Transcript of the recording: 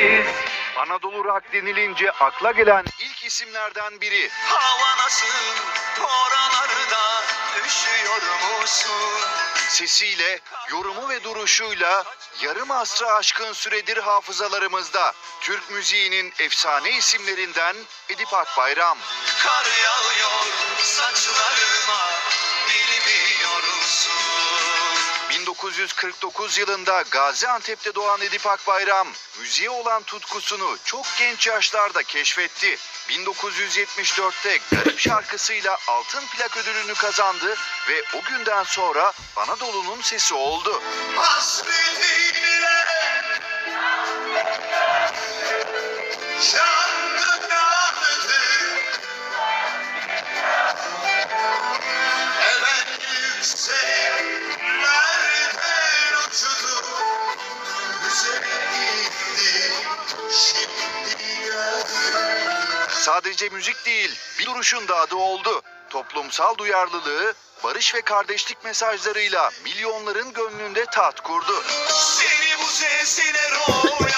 biz Anadolu rock denilince akla gelen ilk isimlerden biri. Hava nasıl oralarda üşüyor musun? Sesiyle, yorumu ve duruşuyla yarım asra aşkın süredir hafızalarımızda. Türk müziğinin efsane isimlerinden Edip Akbayram. Kar yağıyor saçlarıma 1949 yılında Gaziantep'te doğan Edip Akbayram, müziğe olan tutkusunu çok genç yaşlarda keşfetti. 1974'te Garip şarkısıyla altın plak ödülünü kazandı ve o günden sonra Anadolu'nun sesi oldu. Hasretinle yandı Sadece müzik değil, bir duruşun da adı oldu. Toplumsal duyarlılığı, barış ve kardeşlik mesajlarıyla milyonların gönlünde taht kurdu. Seni bu sesine rol